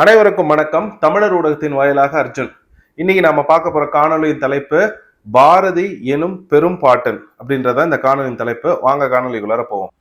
அனைவருக்கும் வணக்கம். தமிழர் ஊடகத்தின் வாயிலாக அர்ஜுன். இன்னைக்கு நாம பார்க்க போற காணொளியின் தலைப்பு பாரதி எனும் பெரும் பாட்டன் அப்படின்றத இந்த காணொலியின் தலைப்பு. வாங்க காணொலிக்குள்ளார போவோம்.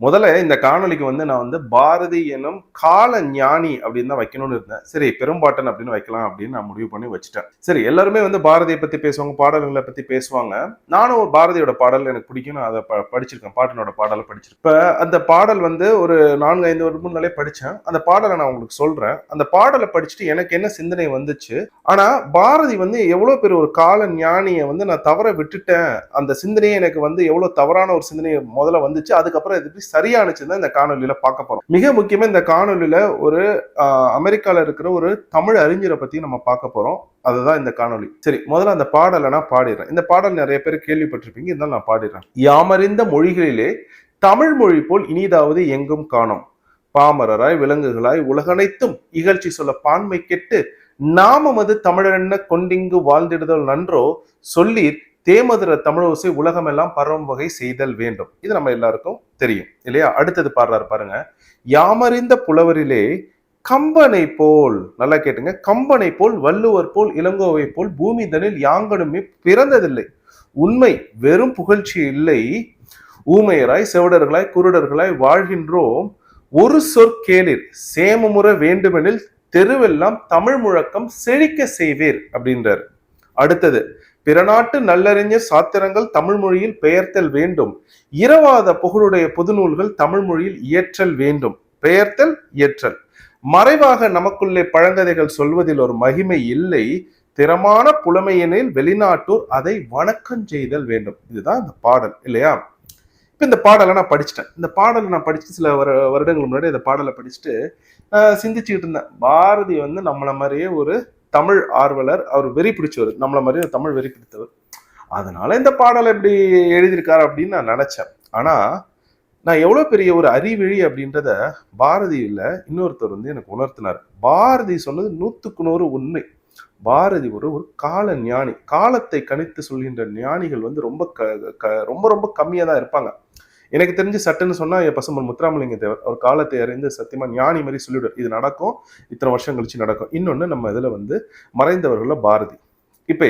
முதல்ல இந்த காணொலிக்கு வந்து நான் வந்து பாரதி எனும் கால ஞானி அப்படின்னு தான் வைக்கணும்னு இருந்தேன். சரி பெரும்பாட்டன் அப்படின்னு வைக்கலாம் அப்படின்னு நான் முடிவு பண்ணி வச்சுட்டேன். சரி எல்லாருமே வந்து பாரதியை பத்தி பேசுவாங்க பாடல்களை பத்தி பேசுவாங்க. நானும் ஒரு பாரதியோட பாடல் எனக்கு பிடிக்கும். நான் அதை ப- படிச்சிருக்கேன். பாட்டனோட பாடலை படிச்சிருக்கேன். இப்போ அந்த பாடல் வந்து ஒரு நான்கு ஐந்து வருடம் முன்னாலே படித்தேன் அந்த பாடலை நான் உங்களுக்கு சொல்றேன். அந்த பாடலை படிச்சுட்டு எனக்கு என்ன சிந்தனை வந்துச்சு? ஆனா பாரதி வந்து எவ்வளோ பெரிய ஒரு கால ஞானியை வந்து நான் தவற விட்டுட்டேன். அந்த சிந்தனையே எனக்கு வந்து எவ்வளோ தவறான ஒரு சிந்தனை முதல்ல வந்துச்சு. அதுக்கப்புறம் இது எப்படி சரியானுச்சுன்னு இந்த காணொலியில பார்க்க போறோம். மிக முக்கியமா இந்த காணொலியில ஒரு அமெரிக்கால இருக்கிற ஒரு தமிழ் அறிஞரை பத்தி நம்ம பார்க்க போறோம். அதுதான் இந்த காணொலி. சரி முதல்ல அந்த பாடலை நான் பாடிடுறேன். இந்த பாடல் நிறைய பேர் கேள்விப்பட்டிருப்பீங்க. இருந்தாலும் நான் பாடிடுறேன். யாமறிந்த மொழிகளிலே தமிழ் மொழி போல் இனிதாவது எங்கும் காணோம். பாமரராய் விலங்குகளாய் உலகனைத்தும் இகழ்ச்சி சொல்ல பான்மை கெட்டு நாமமது தமிழரென்ன கொண்டிங்கு வாழ்ந்திடுதல் நன்றோ? சொல்லீர் தேமதுர தமிழோசை உலகமெல்லாம் பரவும் வகை செய்தல் வேண்டும். இது நம்ம எல்லாருக்கும் தெரியும் இல்லையா? அடுத்தது பாடுறாரு பாருங்க. யாமறிந்த புலவரிலே கம்பனை போல் நல்லா கேட்டுங்க. கம்பனை போல் வள்ளுவர் போல் இளங்கோவை போல் பூமி தனில் யாங்கனுமே பிறந்ததில்லை. உண்மை வெறும் புகழ்ச்சி இல்லை. ஊமையராய் செவிடர்களாய் குருடர்களாய் வாழ்கின்றோம். ஒரு சொற்கேளிர் சேமமுற வேண்டுமெனில் தெருவெல்லாம் தமிழ் முழக்கம் செழிக்க செய்வீர் அப்படின்றார். அடுத்தது பிறநாட்டு நல்லறிஞர் சாத்திரங்கள் தமிழ் மொழியில் பெயர்த்தல் வேண்டும். இரவாத புகழுடைய புதுநூல்கள் தமிழ் மொழியில் இயற்றல் வேண்டும். பெயர்த்தல் இயற்றல். மறைவாக நமக்குள்ளே பழங்கதைகள் சொல்வதில் ஒரு மகிமை இல்லை. திறமான புலமையெனில் வெளிநாட்டோர் அதை வணக்கம் செய்தல் வேண்டும். இதுதான் இந்த பாடல் இல்லையா? இப்ப இந்த பாடலை நான் படிச்சிட்டேன். இந்த பாடலை நான் படிச்சு சில வரு வருடங்கள் முன்னாடி இந்த பாடலை படிச்சுட்டு சிந்திச்சுக்கிட்டு இருந்தேன். பாரதி வந்து நம்மள மாதிரியே ஒரு தமிழ் ஆர்வலர் அவர் வெறி பிடிச்சவர். நம்மளை மாதிரி தமிழ் வெறி பிடித்தவர். அதனால இந்த பாடலை எப்படி எழுதியிருக்காரு அப்படின்னு நான் நினச்சேன். ஆனால் நான் எவ்வளோ பெரிய ஒரு அறிவிழி அப்படின்றத பாரதியில் இன்னொருத்தர் வந்து எனக்கு உணர்த்தினார். பாரதி சொன்னது நூற்றுக்கு நூறு உண்மை. பாரதி ஒரு ஒரு கால ஞானி. காலத்தை கணித்து சொல்கின்ற ஞானிகள் வந்து ரொம்ப க க- ரொம்ப ரொம்ப கம்மியாக தான் இருப்பாங்க. எனக்கு தெரிஞ்சு சட்டுன்னு சொன்னா என் பசுமன் முத்துராமலிங்க தேவர் அவர் காலத்தை அறிந்து சத்தியமா ஞானி மாதிரி சொல்லிவிடுவார். இது நடக்கும் இத்தனை வருஷம் கழிச்சு நடக்கும். இன்னொன்று நம்ம இதில் வந்து மறைந்தவர்கள பாரதி. இப்போ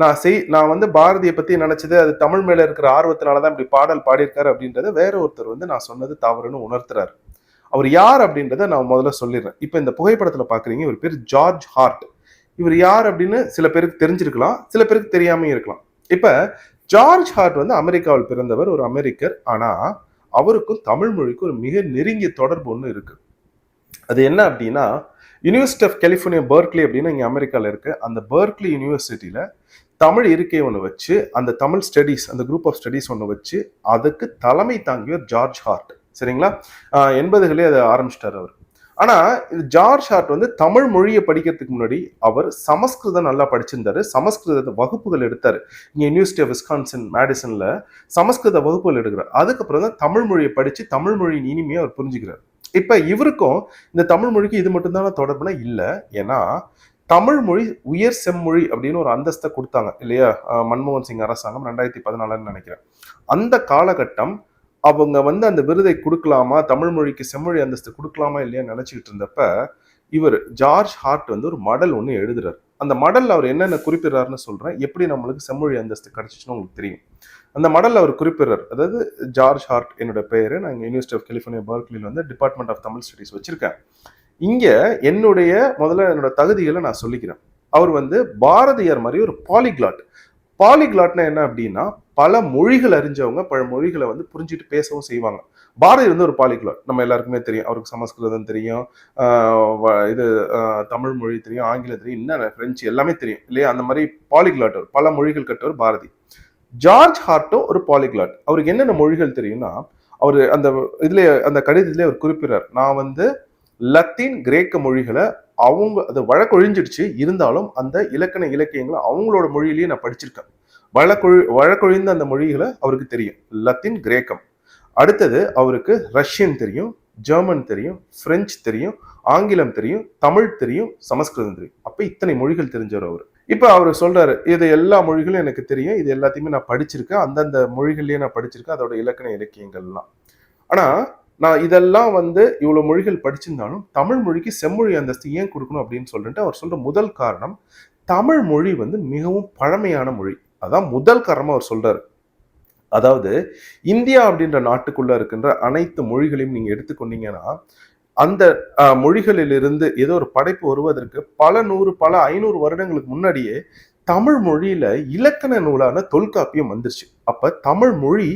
நான் செய் நான் வந்து பாரதியை பற்றி நினச்சது அது தமிழ் மேலே இருக்கிற ஆர்வத்தினால தான் இப்படி பாடல் பாடியிருக்காரு அப்படின்றத வேற ஒருத்தர் வந்து நான் சொன்னது தவறுன்னு உணர்த்துறாரு. அவர் யார் அப்படின்றத நான் முதல்ல சொல்லிடுறேன். இப்போ இந்த புகைப்படத்தில் பார்க்குறீங்க இவர் பேர் ஜார்ஜ் ஹார்ட். இவர் யார் அப்படின்னு சில பேருக்கு தெரிஞ்சிருக்கலாம் சில பேருக்கு தெரியாமையும் இருக்கலாம். இப்போ ஜார்ஜ் ஹார்ட் வந்து அமெரிக்காவில் பிறந்தவர் ஒரு அமெரிக்கர். ஆனா அவருக்கும் தமிழ் மொழிக்கும் ஒரு மிக நெருங்கிய தொடர்பு ஒன்று இருக்கு. அது என்ன அப்படின்னா யூனிவர்சிட்டி ஆஃப் கலிஃபோர்னியா பர்க்லி அப்படின்னு இங்கே அமெரிக்காவில் இருக்கு. அந்த பர்க்லி யூனிவர்சிட்டியில தமிழ் இருக்கை ஒன்று வச்சு அந்த தமிழ் ஸ்டடீஸ் அந்த குரூப் ஆஃப் ஸ்டடீஸ் ஒன்று வச்சு அதுக்கு தலைமை தாங்கியவர் ஜார்ஜ் ஹார்ட். சரிங்களா? எண்பதுகளே அதை ஆரம்பிச்சிட்டார் அவர். ஆனா இது ஜார்ஜ் ஹார்ட் வந்து தமிழ் மொழியை படிக்கிறதுக்கு முன்னாடி அவர் சமஸ்கிருதம் நல்லா படிச்சிருந்தாரு. சமஸ்கிருத வகுப்புகள் எடுத்தாரு. இங்க யூனிவர்சிட்டி ஆஃப் விஸ்கான்சன் மேடிசன்ல சமஸ்கிருத வகுப்புகள் எடுக்கிறார். அதுக்கப்புறம் தான் தமிழ் மொழியை படிச்சு தமிழ் மொழியின் இனிமையை அவர் புரிஞ்சுக்கிறார். இப்ப இவருக்கும் இந்த தமிழ் மொழிக்கு இது மட்டும்தான தொடர்புனா இல்லை. ஏன்னா தமிழ் மொழி உயர் செம்மொழி அப்படின்னு ஒரு அந்தஸ்தை கொடுத்தாங்க. இல்லையா? மன்மோகன் சிங் அரசாங்கம் ரெண்டாயிரத்தி பதினாலுன்னு நினைக்கிறேன். அந்த காலகட்டம் அவங்க வந்து அந்த விருதை கொடுக்கலாமா? தமிழ் மொழிக்கு செம்மொழி அந்தஸ்து கொடுக்கலாமா இல்லையா நினைச்சுக்கிட்டு இருந்தப்ப இவர் ஜார்ஜ் ஹார்ட் வந்து ஒரு மடல் ஒன்று எழுதுறாரு. அந்த மடல் அவர் என்னென்ன குறிப்பிடுறாருன்னு சொல்றேன். எப்படி நம்மளுக்கு செம்மொழி அந்தஸ்து கிடைச்சிச்சுன்னு உங்களுக்கு தெரியும். அந்த மடல் அவர் குறிப்பிடுறார். அதாவது ஜார்ஜ் ஹார்ட் என்னோட பெயர் நான் யூனிவர்சிட்டி ஆஃப் கலிஃபோர்னியா பர்க்லியில் வந்து டிபார்ட்மெண்ட் ஆஃப் தமிழ் ஸ்டடீஸ் வச்சிருக்கேன். இங்கே என்னுடைய முதல்ல என்னோட தகுதிகளை நான் சொல்லிக்கிறேன். அவர் வந்து பாரதியார் மாதிரி ஒரு பாலிகிளாட் பாலிகிளாட்னா என்ன அப்படின்னா பல மொழிகள் அறிஞ்சவங்க பல மொழிகளை வந்து புரிஞ்சுட்டு பேசவும் செய்வாங்க. பாரதி வந்து ஒரு பாலிகிளாட் நம்ம எல்லாருக்குமே தெரியும். அவருக்கு சமஸ்கிருதம் தெரியும். வ- இது தமிழ் மொழி தெரியும் ஆங்கிலம் தெரியும் இன்னும் பிரெஞ்சு எல்லாமே தெரியும். இல்லையா? அந்த மாதிரி பாலிகிளாட் பல மொழிகள் கட்டவர் பாரதி. ஜார்ஜ் ஹார்ட்டோ ஒரு பாலிகுலாட் அவருக்கு என்னென்ன மொழிகள் தெரியும்னா அவர் அந்த இதுல அந்த கடிதத்திலே அவர் குறிப்பிடுறார். நான் வந்து லத்தீன் கிரேக்க மொழிகளை அவங்க அது வழக்கொழிஞ்சிடுச்சு. இருந்தாலும் அந்த இலக்கண இலக்கியங்களை அவங்களோட மொழியிலேயே நான் படிச்சிருக்கேன். வழக்கொழி வழக்கொழிந்த அந்த மொழிகளை அவருக்கு தெரியும். லத்தீன் கிரேக்கம். அடுத்தது அவருக்கு ரஷ்யன் தெரியும் ஜெர்மன் தெரியும் பிரெஞ்சு தெரியும் ஆங்கிலம் தெரியும் தமிழ் தெரியும் சமஸ்கிருதம் தெரியும். அப்போ இத்தனை மொழிகள் தெரிஞ்சவர் அவர். இப்போ அவர் சொல்றாரு இது எல்லா மொழிகளும் எனக்கு தெரியும் இது எல்லாத்தையுமே நான் படிச்சிருக்கேன் அந்தந்த மொழிகள்லயே நான் படிச்சிருக்கேன் அதோட இலக்கண இலக்கியங்கள்லாம். ஆனா நான் இதெல்லாம் வந்து இவ்வளோ மொழிகள் படிச்சிருந்தாலும் தமிழ் மொழிக்கு செம்மொழி அந்தஸ்து ஏன் கொடுக்கணும் அப்படின்னு சொல்லிட்டு அவர் சொல்ற முதல் காரணம் தமிழ் மொழி வந்து மிகவும் பழமையான மொழி. அதான் முதல் காரணமாக அவர் சொல்றாரு. அதாவது இந்தியா அப்படின்ற நாட்டுக்குள்ள இருக்கின்ற அனைத்து மொழிகளையும் நீங்க எடுத்துக்கொண்டீங்கன்னா அந்த மொழிகளிலிருந்து ஏதோ ஒரு படைப்பு வருவதற்கு பல நூறு பல ஐநூறு வருடங்களுக்கு முன்னாடியே தமிழ் மொழியில இலக்கண நூலான தொல்காப்பியம் வந்துருச்சு. அப்ப தமிழ் மொழி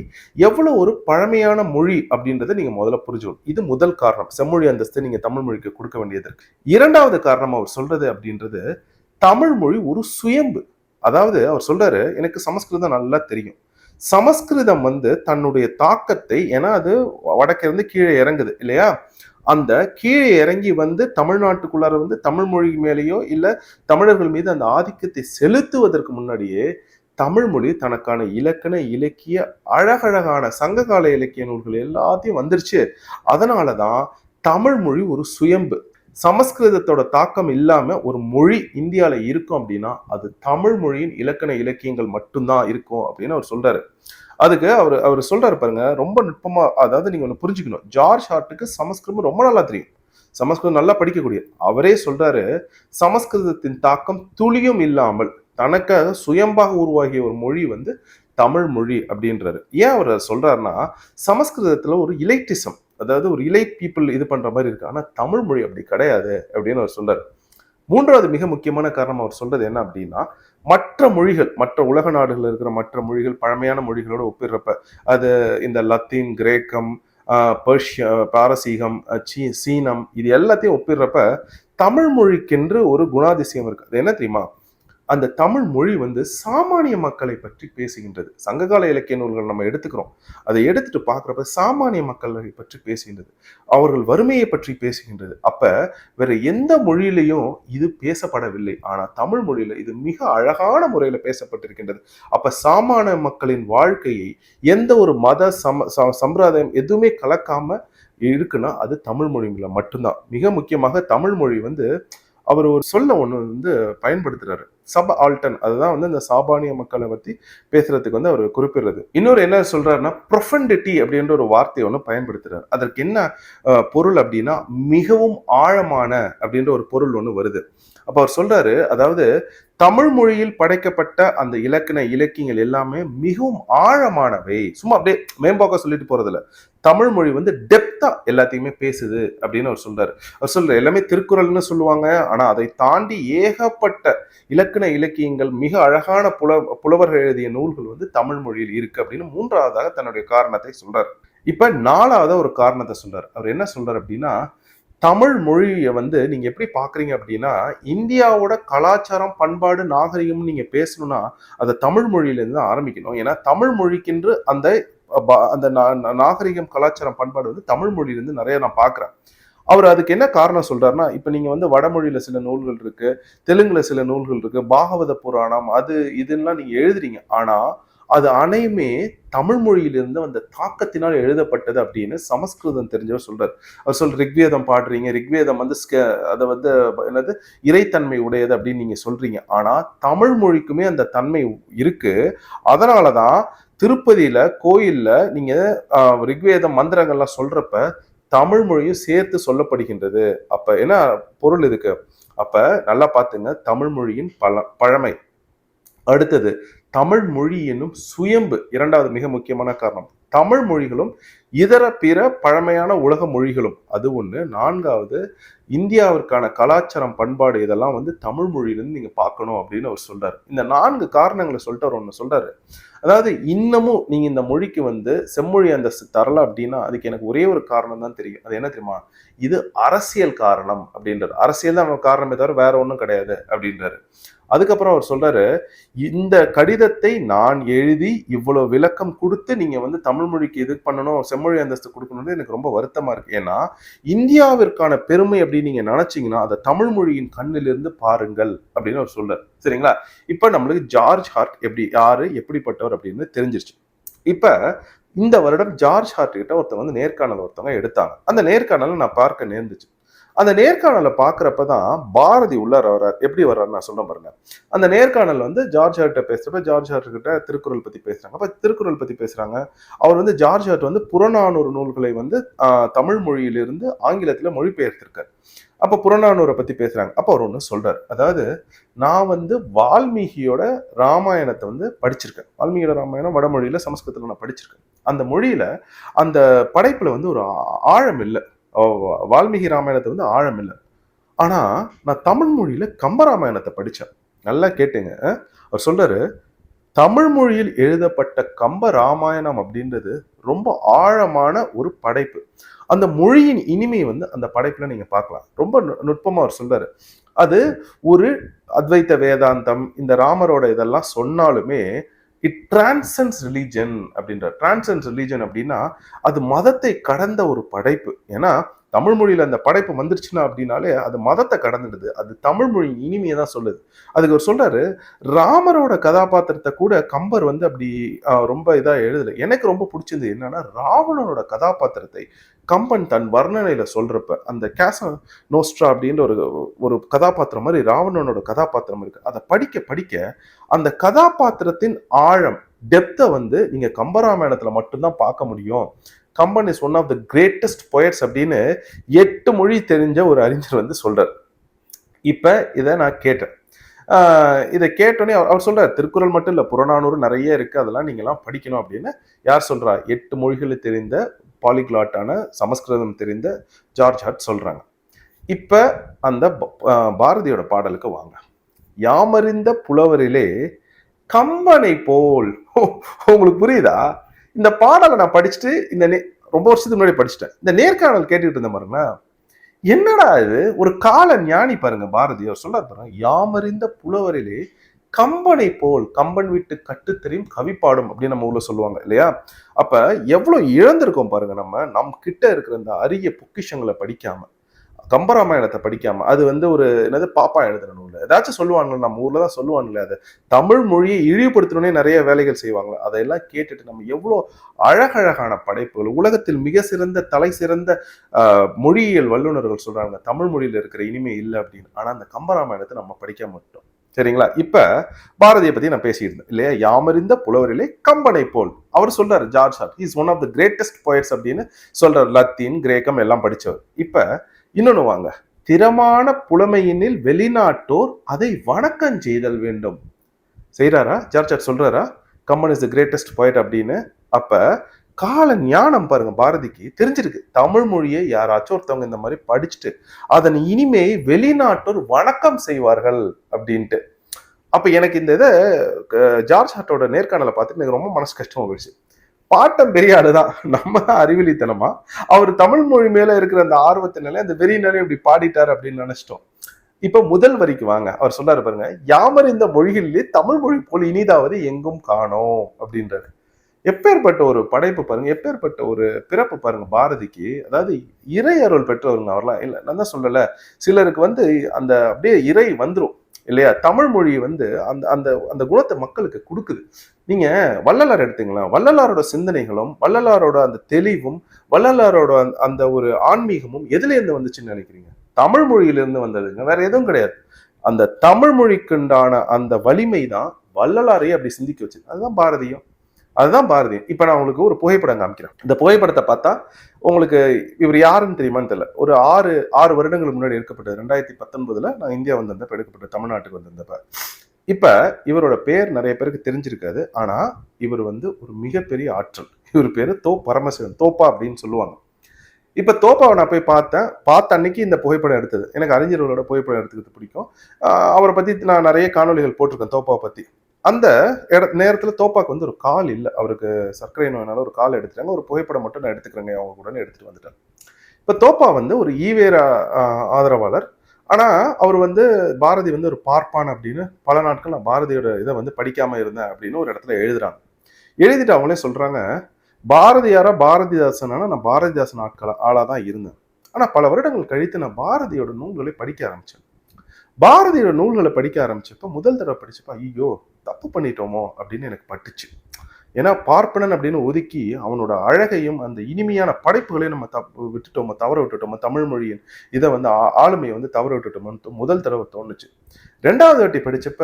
எவ்வளவு ஒரு பழமையான மொழி அப்படின்றத நீங்க முதல்ல புரிஞ்சுக்கணும். இது முதல் காரணம். செம்மொழி அந்தஸ்து நீங்க தமிழ் மொழிக்கு கொடுக்க வேண்டியது இருக்கு. இரண்டாவது காரணம் அவர் சொல்றது அப்படின்றது தமிழ் மொழி ஒரு சுயம்பு. அதாவது அவர் சொல்றாரு எனக்கு சமஸ்கிருதம் நல்லா தெரியும். சமஸ்கிருதம் வந்து தன்னுடைய தாக்கத்தை ஏன்னா அது வடக்கிருந்து கீழே இறங்குது இல்லையா? அந்த கீழே இறங்கி வந்து தமிழ்நாட்டுக்குள்ளார வந்து தமிழ் மொழி மேலேயோ இல்லை தமிழர்கள் மீது அந்த ஆதிக்கத்தை செலுத்துவதற்கு முன்னாடியே தமிழ்மொழி தனக்கான இலக்கண இலக்கிய அழகழகான சங்ககால இலக்கிய நூல்கள் எல்லாத்தையும் வந்துருச்சு. அதனால தான் தமிழ்மொழி ஒரு சுயம்பு. சமஸ்கிருதத்தோட தாக்கம் இல்லாம ஒரு மொழி இந்தியால இருக்கும் அப்படின்னா அது தமிழ் மொழியின் இலக்கண இலக்கியங்கள் மட்டும்தான் இருக்கும் அப்படின்னு அவர் சொல்றாரு. அதுக்கு அவர் அவர் சொல்றாரு பாருங்க ரொம்ப நுட்பமா அதாவது நீங்க ஒண்ணு புரிஞ்சுக்கணும். ஜார்ஜ் ஹார்ட்டுக்கு சமஸ்கிருதம் ரொம்ப நல்லா தெரியும். சமஸ்கிருதம் நல்லா படிக்கக்கூடிய அவரே சொல்றாரு சமஸ்கிருதத்தின் தாக்கம் துளியும் இல்லாமல் தனக்காக சுயம்பாக உருவாகிய ஒரு மொழி வந்து தமிழ் மொழி அப்படின்றாரு. ஏன் அவர் சொல்றாருன்னா சமஸ்கிருதத்துல ஒரு இலைட்டிசம் அதாவது ஒரு இலை பீப்புள் இது பண்ணுற மாதிரி இருக்கு. ஆனால் தமிழ் மொழி அப்படி கிடையாது அப்படின்னு அவர் சொல்றாரு. மூன்றாவது மிக முக்கியமான காரணம் அவர் சொல்றது என்ன அப்படின்னா மற்ற மொழிகள் மற்ற உலக நாடுகளில் இருக்கிற மற்ற மொழிகள் பழமையான மொழிகளோட ஒப்பிடுறப்ப அது இந்த லத்தீன் கிரேக்கம் பர்ஷிய பாரசீகம் சீ சீனம் இது எல்லாத்தையும் ஒப்பிடுறப்ப தமிழ் மொழிக்கென்று ஒரு குணாதிசயம் இருக்கு. அது என்ன தெரியுமா? அந்த தமிழ் மொழி வந்து சாமானிய மக்களை பற்றி பேசுகின்றது. சங்ககால இலக்கிய நூல்கள் நம்ம எடுத்துக்கிறோம். அதை எடுத்துட்டு பார்க்குறப்ப சாமானிய மக்களை பற்றி பேசுகின்றது. அவர்கள் வறுமையை பற்றி பேசுகின்றது. அப்ப வேற எந்த மொழியிலையும் இது பேசப்படவில்லை. ஆனால் தமிழ் மொழியில இது மிக அழகான முறையில் பேசப்பட்டிருக்கின்றது. அப்ப சாமானிய மக்களின் வாழ்க்கையை எந்த ஒரு மத சம ச- சம்பிரதாயம் எதுவுமே கலக்காம இருக்குன்னா அது தமிழ் மொழியில மட்டும்தான். மிக முக்கியமாக தமிழ் மொழி வந்து அவர் ஒரு சொல்ல ஒன்று வந்து பயன்படுத்துறாரு. சப ஆல்டன் அதுதான் வந்து இந்த சாபானிய மக்களை பத்தி பேசுறதுக்கு வந்து அவர் குறிப்பிடுறது. இன்னொரு என்ன சொல்றாருன்னா ப்ரொஃபண்டிட்டி அப்படின்ற ஒரு வார்த்தையை ஒன்று பயன்படுத்துறாரு. அதற்கு என்ன பொருள் அப்படின்னா மிகவும் ஆழமான அப்படின்ற ஒரு பொருள் ஒன்று வருது. அப்ப அவர் சொல்றாரு அதாவது தமிழ் மொழியில் படைக்கப்பட்ட அந்த இலக்கண இலக்கியங்கள் எல்லாமே மிகவும் ஆழமானவை. சும்மா அப்படியே மேம்போக்க சொல்லிட்டு போறதில்ல. தமிழ் மொழி வந்து டெப்தா எல்லாத்தையுமே பேசுது அப்படின்னு அவர் சொல்றாரு. அவர் சொல்ற எல்லாமே திருக்குறள்னு சொல்லுவாங்க. ஆனா அதை தாண்டி ஏகப்பட்ட இலக்கண இலக்கியங்கள் மிக அழகான புல புலவர்கள் எழுதிய நூல்கள் வந்து தமிழ் மொழியில் இருக்கு அப்படின்னு மூன்றாவதாக தன்னுடைய காரணத்தை சொல்றாரு. இப்ப நாலாவது ஒரு காரணத்தை சொல்றாரு. அவர் என்ன சொல்றாரு அப்படின்னா தமிழ் மொழியை வந்து நீங்க எப்படி பாக்குறீங்க அப்படின்னா இந்தியாவோட கலாச்சாரம் பண்பாடு நாகரிகம்னு நீங்க பேசணும்னா அதை தமிழ் மொழியிலேருந்து தான் ஆரம்பிக்கணும். ஏன்னா தமிழ் மொழிக்கென்று அந்த ப- அந்த நாகரிகம் கலாச்சாரம் பண்பாடு வந்து தமிழ் மொழியிலேருந்து நிறைய நான் பார்க்குறேன் அவர் அதுக்கு என்ன காரணம் சொல்றாருன்னா இப்போ நீங்க வந்து வடமொழியில சில நூல்கள் இருக்கு தெலுங்குல சில நூல்கள் இருக்கு பாகவத புராணம் அது இதுலாம் நீங்க எழுதுறீங்க. ஆனா அது அனைமே தமிழ் மொழியிலிருந்து அந்த தாக்கத்தினால் எழுதப்பட்டது அப்படின்னு சமஸ்கிருதம் தெரிஞ்சவர் சொல்றாரு. அவர் சொல் ரிக்வேதம் பாடுறீங்க ரிக்வேதம் வந்து அதை வந்து என்னது இறைத்தன்மை உடையது அப்படின்னு நீங்க சொல்றீங்க. ஆனா தமிழ் மொழிக்குமே அந்த தன்மை இருக்கு. அதனாலதான் திருப்பதியில கோயில்ல நீங்க ஆஹ், ரிக்வேதம் மந்திரங்கள்லாம் சொல்றப்ப தமிழ் மொழியும் சேர்த்து சொல்லப்படுகின்றது. அப்ப என்ன பொருள் இதுக்கு? அப்ப நல்லா பாத்துங்க தமிழ் மொழியின் பல பழமை. அடுத்தது தமிழ் மொழி என்னும் சுயம்பு இரண்டாவது மிக முக்கியமான காரணம். தமிழ் மொழிகளும் இதர பிற பழமையான உலக மொழிகளும். அது ஒன்று நான்காவது இந்தியாவிற்கான கலாச்சாரம் பண்பாடு இதெல்லாம் வந்து தமிழ் மொழியிலேருந்து நீங்கள் பார்க்கணும் அப்படின்னு அவர் சொல்கிறார் இந்த நான்கு காரணங்களை சொல்லிட்டு அவர் ஒன்று சொல்கிறாரு அதாவது இன்னமும் நீங்கள் இந்த மொழிக்கு வந்து செம்மொழி அந்தஸ்து தரல அப்படின்னா அதுக்கு எனக்கு ஒரே ஒரு காரணம் தான் தெரியும். அது என்ன தெரியுமா? இது அரசியல் காரணம் அப்படின்றது அரசியல் தான் காரணமே தவிர வேற ஒன்றும் கிடையாது அப்படின்றாரு. அதுக்கப்புறம் அவர் சொல்றாரு இந்த கடிதத்தை நான் எழுதி இவ்வளவு விளக்கம் கொடுத்து நீங்க வந்து தமிழ் மொழிக்கு இது பண்ணணும் செம்மொழி அந்தஸ்து கொடுக்கணும்னு எனக்கு ரொம்ப வருத்தமா இருக்கு. ஏன்னா இந்தியாவிற்கான பெருமை அப்படின்னு நீங்க நினைச்சீங்கன்னா அதை தமிழ் மொழியின் கண்ணிலிருந்து பாருங்கள் அப்படின்னு அவர் சொல்றாரு. சரிங்களா? இப்ப நம்மளுக்கு ஜார்ஜ் ஹார்ட் எப்படி யாரு எப்படிப்பட்டவர் அப்படின்னு தெரிஞ்சிருச்சு. இப்ப இந்த வருடம் ஜார்ஜ் ஹார்ட் கிட்ட ஒருத்தவங்க வந்து நேர்காணல் ஒருத்தவங்க எடுத்தாங்க. அந்த நேர்காணலை நான் பார்க்க நேர்ந்துச்சு. அந்த நேர்காணலை பார்க்குறப்ப தான் பாரதி உள்ளார வர்றார். எப்படி வர்றாரு நான் சொல்ல பாருங்க. அந்த நேர்காணல் வந்து ஜார்ஜ் ஹார்ட்ட பேசுகிறப்ப ஜார்ஜ் ஹார்ட் திருக்குறள் பற்றி பேசுகிறாங்க அப்போ திருக்குறள் பற்றி பேசுகிறாங்க அவர் வந்து ஜார்ஜ் ஹார்ட் வந்து புறநானூறு நூல்களை வந்து தமிழ் மொழியிலிருந்து ஆங்கிலத்தில் மொழிபெயர்த்திருக்கார். அப்போ புறநானூரை பற்றி பேசுகிறாங்க அப்போ அவர் ஒன்று சொல்கிறார் அதாவது நான் வந்து வால்மீகியோட ராமாயணத்தை வந்து படிச்சிருக்கேன். வால்மீகியோட ராமாயணம் வடமொழியில் சமஸ்கிருதத்தில் நான் படிச்சிருக்கேன். அந்த மொழியில் அந்த படைப்பில் வந்து ஒரு ஆ- ஆழம் இல்லை. வால்மீகி ராமாயணத்தை வந்து ஆழம் இல்லை. ஆனால் நான் தமிழ் மொழியில் கம்பராமாயணத்தை படித்தேன் நல்லா கேட்டுங்க அவர் சொல்றாரு தமிழ் மொழியில் எழுதப்பட்ட கம்ப ராமாயணம் அப்படின்றது ரொம்ப ஆழமான ஒரு படைப்பு. அந்த மொழியின் இனிமை வந்து அந்த படைப்புல நீங்க பார்க்கலாம். ரொம்ப நு- நுட்பமா அவர் சொல்றாரு. அது ஒரு அத்வைத்த வேதாந்தம் இந்த ராமரோட இதெல்லாம் சொன்னாலுமே இட் டிரான்சன்ஸ் ரிலீஜன் அப்படின்ற டிரான்சன்ஸ் ரிலீஜன் அப்படின்னா அது மதத்தை கடந்த ஒரு படைப்பு. ஏன்னா தமிழ் மொழியில் அந்த படைப்பு வந்துருச்சுன்னா அப்படின்னாலே அது மதத்தை கடந்துடுது. அது தமிழ் மொழியின் இனிமையை தான் சொல்லுது. அதுக்கு அவர் சொல்றாரு ராமரோட கதாபாத்திரத்தை கூட கம்பர் வந்து அப்படி ரொம்ப இதாக எழுதலை. எனக்கு ரொம்ப பிடிச்சது என்னன்னா ராவணனோட கதாபாத்திரத்தை கம்பன் தன் வர்ணனையில சொல்றப்ப அந்த கேச நோஸ்ட்ரா அப்படின்ற ஒரு ஒரு கதாபாத்திரம் மாதிரி ராவணனோட கதாபாத்திரம் இருக்கு. அதை படிக்க படிக்க அந்த கதாபாத்திரத்தின் ஆழம் டெப்த்தை வந்து நீங்க கம்பராமாயணத்துல மட்டும்தான் பார்க்க முடியும். Kamban is one of the greatest poets அப்படின்னு எட்டு மொழி தெரிஞ்ச ஒரு அறிஞர் வந்து சொல்றார். இப்ப இதை நான் கேட்டேன். இதை கேட்டோன்னே அவர் அவர் சொல்றாரு திருக்குறள் மட்டும் இல்ல புறநானூறு நிறைய இருக்கு அதெல்லாம் நீங்க எல்லாம் படிக்கணும் அப்படின்னு. யார் சொல்றா? எட்டு மொழிகளை தெரிந்த பாலிகிளாட்டான சமஸ்கிருதம் தெரிந்த ஜார்ஜ் ஹட் சொல்கிறாங்க இப்போ அந்த ப- பாரதியோட பாடலுக்கு வாங்க. யாமறிந்த புலவரிலே கம்பனை போல். உங்களுக்கு புரியுதா? இந்த பாடலை நான் படிச்சுட்டு இந்த நே- ரொம்ப வருஷத்துக்கு முன்னாடி படிச்சுட்டேன். இந்த நேர்காணல் கேட்டுக்கிட்டு இருந்தேன் பாருங்க என்னடா இது? ஒரு கால ஞானி பாருங்க பாரதியார் சொல்ல பாருங்க யாமறிந்த புலவரிலே கம்பனை போல் கம்பன் வீட்டு கட்டு தெரியும் கவி பாடும் அப்படின்னு நம்ம ஊர்ல சொல்லுவாங்க இல்லையா? அப்ப எவ்வளவு இழந்திருக்கோம் பாருங்க நம்ம. நம் கிட்ட இருக்கிற இந்த அரிய பொக்கிஷங்களை படிக்காம கம்பராமாயணத்தை படிக்காம அது வந்து ஒரு என்னது பாப்பா எழுதுற நூல். ஏதாச்சும் சொல்லுவாங்களே நம்ம ஊர்ல தான் சொல்லுவாங்களே அது. தமிழ் மொழியை இழிவுபடுத்தணும்னே நிறைய வேலைகள் செய்வாங்களே அதையெல்லாம் கேட்டுட்டு நம்ம எவ்வளோ அழகழகான படைப்புகள் உலகத்தில் மிக சிறந்த தலை சிறந்த மொழியியல் வல்லுநர்கள் சொல்றாங்க தமிழ் மொழியில இருக்கிற இனிமை இல்லை அப்படின்னு. ஆனா அந்த கம்பராமாயணத்தை நம்ம படிக்க மாட்டோம் சரிங்களா? இப்ப பாரதியை பத்தி நான் பேசியிருந்தேன் இல்லையா? யாமறிந்த புலவரிலே கம்பனை போல். அவர் சொல்றாரு George Hart is one of the greatest poets அப்படின்னு சொல்றாரு. லத்தீன் கிரேக்கம் எல்லாம் படிச்சவர். இப்ப இன்னொன்னு வாங்க. திறமான புலமையினில் வெளிநாட்டோர் அதை வணக்கம் செய்தல் வேண்டும். செய்கிறாரா ஜார்ஜ் ஹார்ட் சொல்றாரா? Kamban is the greatest poet அப்படின்னு. அப்ப கால ஞானம் பாருங்க பாரதிக்கு தெரிஞ்சிருக்கு. தமிழ் மொழியை யாராச்சும் ஒருத்தவங்க இந்த மாதிரி படிச்சுட்டு அதன் இனிமையை வெளிநாட்டோர் வணக்கம் செய்வார்கள் அப்படின்ட்டு. அப்ப எனக்கு இந்த இதை ஜார்ஜ் ஹாட்டோட நேர்காணலை பார்த்துட்டு எனக்கு ரொம்ப மனசு கஷ்டமா போயிடுச்சு. பாட்டம் பெரிய ஆளுதான் நம்ம தான் அறிவிலித்தனமா? அவர் தமிழ் மொழி மேல இருக்கிற அந்த ஆர்வத்தினால அந்த வெறியினாலே இப்படி பாடிட்டார் அப்படின்னு நினைச்சிட்டோம். இப்ப முதல் வரிக்கு வாங்க. அவர் சொல்றாரு பாருங்க யாமர் இந்த மொழிகளிலே தமிழ் மொழி போல் இனிதாவது எங்கும் காணோம் அப்படின்றாரு. எப்பேற்பட்ட ஒரு படைப்பு பாருங்க எப்பேற்பட்ட ஒரு பிறப்பு பாருங்க பாரதிக்கு. அதாவது இறை அருள் பெற்றவருங்க அவர்லாம். இல்லை நான் தான் சொல்லல. சிலருக்கு வந்து அந்த அப்படியே இறை வந்துடும் இல்லையா? தமிழ் மொழி வந்து அந்த அந்த அந்த குணத்தை மக்களுக்கு கொடுக்குது. நீங்க வள்ளலார் எடுத்தீங்களா? வள்ளலாரோட சிந்தனைகளும் வள்ளலாரோட அந்த தெளிவும் வள்ளலாரோட அந்த- அந்த ஒரு ஆன்மீகமும் எதுல இருந்து வந்துச்சுன்னு நினைக்கிறீங்க? தமிழ் மொழியிலிருந்து வந்ததுங்க வேற எதுவும் கிடையாது. அந்த தமிழ் மொழிக்குண்டான அந்த வலிமை தான் வள்ளலாரையே அப்படி சிந்திக்க வச்சு அதுதான் பாரதியம். அதுதான் பாரதி. இப்போ நான் உங்களுக்கு ஒரு புகைப்படம் காமிக்கிறேன். இந்த புகைப்படத்தை பார்த்தா உங்களுக்கு இவர் யாருன்னு தெரியுமான்னு தெரியல. ஒரு ஆறு ஆறு வருடங்கள் முன்னாடி எடுக்கப்பட்டது. ரெண்டாயிரத்தி பத்தொன்பதுல நான் இந்தியா வந்திருந்தப்ப எடுக்கப்பட்ட தமிழ்நாட்டுக்கு வந்திருந்தப்ப. இப்போ இவரோட பேர் நிறைய பேருக்கு தெரிஞ்சிருக்காது. ஆனால் இவர் வந்து ஒரு மிகப்பெரிய ஆற்றல். இவர் பேர் தோ பரமசிவன். தோப்பா அப்படின்னு சொல்லுவாங்க. இப்போ தோப்பாவை நான் போய் பார்த்தேன். பார்த்த அன்னைக்கு இந்த புகைப்படம் எடுத்தது. எனக்கு அறிஞர்களோட புகைப்படம் எடுத்துக்கிறது பிடிக்கும். அவரை பற்றி நான் நிறைய காணொளிகள் போட்டிருக்கேன் தோப்பாவை பற்றி அந்த இட நேரத்தில் தோப்பாக்கு வந்து ஒரு கால் இல்லை. அவருக்கு சர்க்கரை நோயினால ஒரு கால் எடுத்துட்டாங்க. ஒரு புகைப்படம் மட்டும் நான் எடுத்துக்கிறேங்க. அவங்க கூட எடுத்துட்டு வந்துட்டேன். இப்போ தோப்பா வந்து ஒரு ஈவேரா ஆதரவாளர். ஆனால் அவர் வந்து பாரதி வந்து ஒரு பார்ப்பான் அப்படின்னு பல நாட்கள் நான் பாரதியோட இதை வந்து படிக்காமல் இருந்தேன் அப்படின்னு ஒரு இடத்துல எழுதுறாங்க. எழுதிட்டு அவங்களே சொல்கிறாங்க பாரதியாரா பாரதிதாசனான? நான் பாரதிதாசன் ஆட்கள ஆளாக தான் இருந்தேன். ஆனால் பல வருடங்கள் கழித்து நான் பாரதியோட நூல்களை படிக்க ஆரம்பித்தேன் பாரதியோட நூல்களை படிக்க ஆரம்பிச்சப்ப முதல் தடவை படிச்சப்ப ஐயோ தப்பு பண்ணிட்டோமோ அப்படின்னு எனக்கு பட்டுச்சு. ஏன்னா பார்ப்பனன் அப்படின்னு ஒதுக்கி அவனோட அழகையும் அந்த இனிமையான படைப்புகளையும் நம்ம தப்பு விட்டுட்டோமோ தவற விட்டுட்டோமோ தமிழ் மொழியின் இதை வந்து ஆளுமையை வந்து தவற விட்டுட்டோமோன்னு முதல் தடவை தோணுச்சு. ரெண்டாவது வாட்டி படிச்சப்ப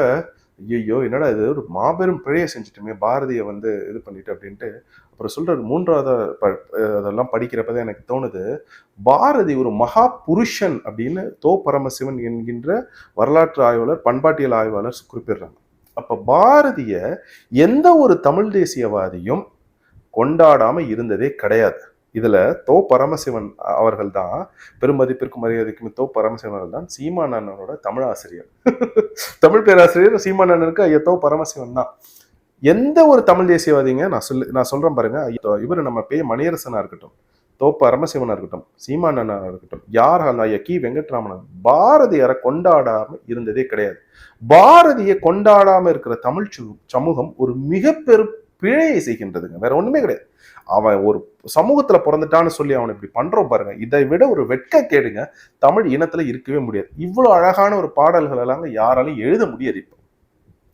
ஐயோ என்னடா இது ஒரு மாபெரும் பிழையை செஞ்சுட்டுமே பாரதியை வந்து இது பண்ணிட்டு அப்படின்ட்டு அப்புறம் சொல்றாரு மூன்றாவது ப- அதெல்லாம் படிக்கிறப்பதான் எனக்கு தோணுது பாரதி ஒரு மகா புருஷன் அப்படின்னு தோ பரமசிவன் என்கின்ற வரலாற்று ஆய்வாளர் பண்பாட்டியல் ஆய்வாளர் குறிப்பிடுறாங்க. அப்போ பாரதிய எந்த ஒரு தமிழ் தேசியவாதியும் கொண்டாடாம இருந்ததே கிடையாது. இதுல தோ பரமசிவன் அவர்கள் தான் பெருமதிப்பிற்கும் மரியாதைக்கும் தோ பரமசிவன் அவர்கள் தான் சீமானண்ணனோட தமிழ் ஆசிரியர். தமிழ் பேராசிரியர் சீமானண்ணனுக்கு ஐயா தோ பரமசிவன் தான். எந்த ஒரு தமிழ் தேசியவாதிங்க நான் சொல்லு நான் சொல்றேன் பாருங்க இவர் நம்ம பே மணியரசனா இருக்கட்டும். தோப்ப பரமசிவனா இருக்கட்டும் சீமானனாக இருக்கட்டும் யார் ஐயா கி. வெங்கட்ராமன் பாரதியாரை கொண்டாடாம இருந்ததே கிடையாது. பாரதியை கொண்டாடாம இருக்கிற தமிழ் சு- சமூகம் ஒரு மிக பெரும் பிழையை செய்கின்றதுங்க. வேற ஒண்ணுமே கிடையாது. அவன் ஒரு சமூகத்துல பிறந்துட்டான்னு சொல்லி அவனை இப்படி பண்றோம் பாருங்க. இதை விட ஒரு வெட்க கேடுங்க தமிழ் இனத்துல இருக்கவே முடியாது. இவ்வளவு அழகான ஒரு பாடல்கள் எல்லாம் யாராலையும் எழுத முடியாது இப்போ.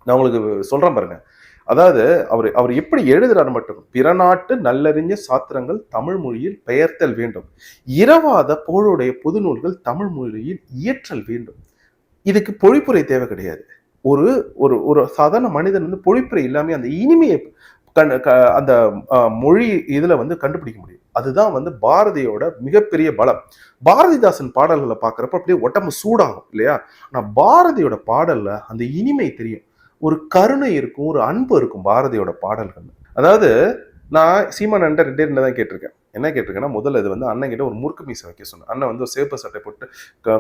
நான் உங்களுக்கு சொல்றேன் பாருங்க. அதாவது அவர் அவர் எப்படி எழுதுறாரு மட்டும் பிற நாட்டு நல்லறிஞ சாத்திரங்கள் தமிழ் மொழியில் பெயர்த்தல் வேண்டும். இரவாத புகழுடைய பொது நூல்கள் தமிழ் மொழியில் இயற்றல் வேண்டும். இதுக்கு பொழிப்புரை தேவை கிடையாது. ஒரு ஒரு ஒரு சாதாரண மனிதன் வந்து பொழிப்புரை இல்லாமல் அந்த இனிமையை கண் க- அந்த மொழி இதில் வந்து கண்டுபிடிக்க முடியும். அதுதான் வந்து பாரதியோட மிகப்பெரிய பலம். பாரதிதாசன் பாடல்களை பார்க்குறப்ப அப்படியே உடம்பு சூடாகும் இல்லையா? ஆனால் பாரதியோட பாடலில் அந்த இனிமை தெரியும். ஒரு கருணை இருக்கும் ஒரு அன்பு இருக்கும் பாரதியோட பாடல்கள். அதாவது நான் சீமான் அண்ணன் ரெண்டே ரெண்டு தான் கேட்டிருக்கேன். என்ன கேட்டிருக்கேன்னா முதல்ல இது வந்து அண்ணன் கிட்ட ஒரு முறுக்கு மீசை வைக்க சொன்னேன். அண்ணன் வந்து ஒரு சேப்பு சட்டை போட்டு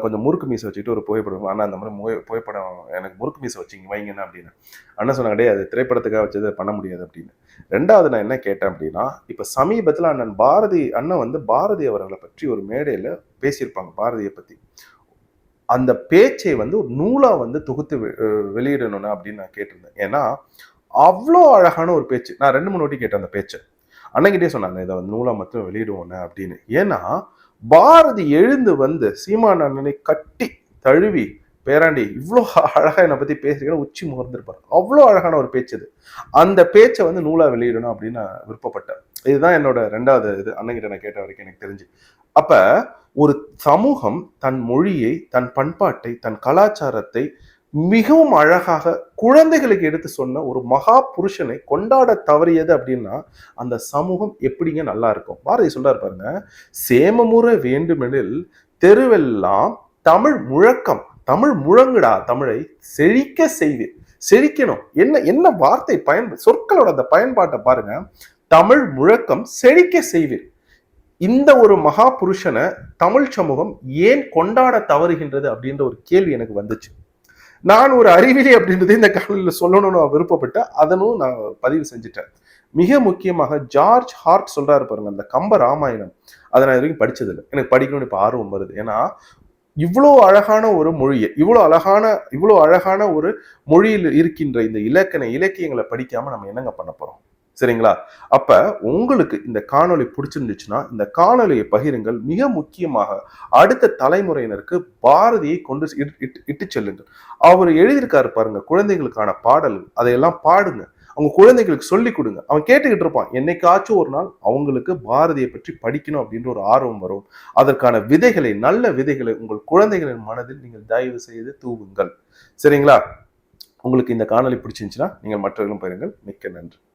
கொஞ்சம் முறுக்கு மீசை வச்சுட்டு ஒரு புகைப்படம் அண்ணா அந்த மாதிரி முக- புகைப்படம் எனக்கு முறுக்கு மீசை வச்சிங்க வைங்கண்ணா அப்படின்னு. அண்ணன் சொன்னாங்க டேய் அது திரைப்படத்துக்காக வச்சது பண்ண முடியாது அப்படின்னு. ரெண்டாவது நான் என்ன கேட்டேன் அப்படின்னா இப்போ சமீபத்தில் அண்ணன் பாரதி அண்ணன் வந்து பாரதி அவர்களை பற்றி ஒரு மேடையில் பேசியிருப்பாங்க பாரதியை பற்றி அந்த பேச்சை வந்து ஒரு நூலாக வந்து தொகுத்து வெ- அப்படின்னு நான் கேட்டிருந்தேன். ஏன்னா அவ்வளோ அழகான ஒரு பேச்சு. நான் ரெண்டு மூணு வாட்டி கேட்டேன் அந்த பேச்சை. அன்னைக்கிட்டே சொன்னாங்க இதை வந்து நூலாக மட்டும் வெளியிடுவோன்னு அப்படின்னு. ஏன்னா பாரதி எழுந்து வந்து சீமான் அண்ணனை கட்டி தழுவி பேராண்டி இவ்வளோ அழகாக என்னை பற்றி பேசுறீங்கன்னு உச்சி முகர்ந்திருப்பார். அவ்வளோ அழகான ஒரு பேச்சு அது அந்த பேச்சை வந்து நூலாக வெளியிடணும் அப்படின்னு நான் விருப்பப்பட்டேன். இதுதான் என்னோட ரெண்டாவது இது. அன்னைக்கிட்ட நான் கேட்ட வரைக்கும் எனக்கு தெரிஞ்சு. அப்ப ஒரு சமூகம் தன் மொழியை தன் பண்பாட்டை தன் கலாச்சாரத்தை மிகவும் அழகாக குழந்தைகளுக்கு எடுத்து சொன்ன ஒரு மகா புருஷனை கொண்டாட தவறியது அப்படின்னா அந்த சமூகம் எப்படிங்க நல்லா இருக்கும்? பாரதி சொல்றாரு பாருங்க சேமமுறை வேண்டுமெனில் தெருவெல்லாம் தமிழ் முழக்கம் தமிழ் முழங்குடா தமிழை செழிக்க செய்து செழிக்கணும். என்ன என்ன வார்த்தை பயன் சொற்களோட அந்த பயன்பாட்டை பாருங்க தமிழ் முழக்கம் செழிக்க செய்வீர். இந்த ஒரு மகா புருஷனை தமிழ் சமூகம் ஏன் கொண்டாட தவறுகின்றது அப்படின்ற ஒரு கேள்வி எனக்கு வந்துச்சு. நான் ஒரு அறிவிலி அப்படின்றது இந்த காலையில் சொல்லணும்னு நான் விருப்பப்பட்டு அதனும் நான் பதிவு செஞ்சுட்டேன். மிக முக்கியமாக ஜார்ஜ் ஹார்ட் சொல்றாரு பாருங்க அந்த கம்ப ராமாயணம். அதை நான் இது வரைக்கும் படிச்சதில்லை. எனக்கு படிக்கணும்னு இப்போ ஆர்வம் வருது. ஏன்னா இவ்வளோ அழகான ஒரு மொழியை இவ்வளோ அழகான இவ்வளோ அழகான ஒரு மொழியில் இருக்கின்ற இந்த இலக்கண இலக்கியங்களை படிக்காம நம்ம என்னங்க பண்ண போறோம்? சரிங்களா? அப்ப உங்களுக்கு இந்த காணொளி பிடிச்சிருந்துச்சுன்னா இந்த காணொளியை பகிருங்கள். மிக முக்கியமாக அடுத்த தலைமுறையினருக்கு பாரதியை கொண்டு இட்டு- இட்டு- செல்லுங்கள். அவர் எழுதியிருக்காரு பாருங்க குழந்தைகளுக்கான பாடல்கள் அதையெல்லாம் பாடுங்க. அவங்க குழந்தைகளுக்கு சொல்லி கொடுங்க. அவன் கேட்டுக்கிட்டு இருப்பான் என்னைக்காச்சும் ஒரு நாள் அவங்களுக்கு பாரதியை பற்றி படிக்கணும் அப்படின்ற ஒரு ஆர்வம் வரும். அதற்கான விதைகளை நல்ல விதைகளை உங்கள் குழந்தைகளின் மனதில் நீங்கள் தயவு செய்து தூவுங்கள். சரிங்களா? உங்களுக்கு இந்த காணொலி பிடிச்சிருந்துச்சுன்னா நீங்கள் மற்றவர்களும் பகிருங்கள். மிக்க நன்றி.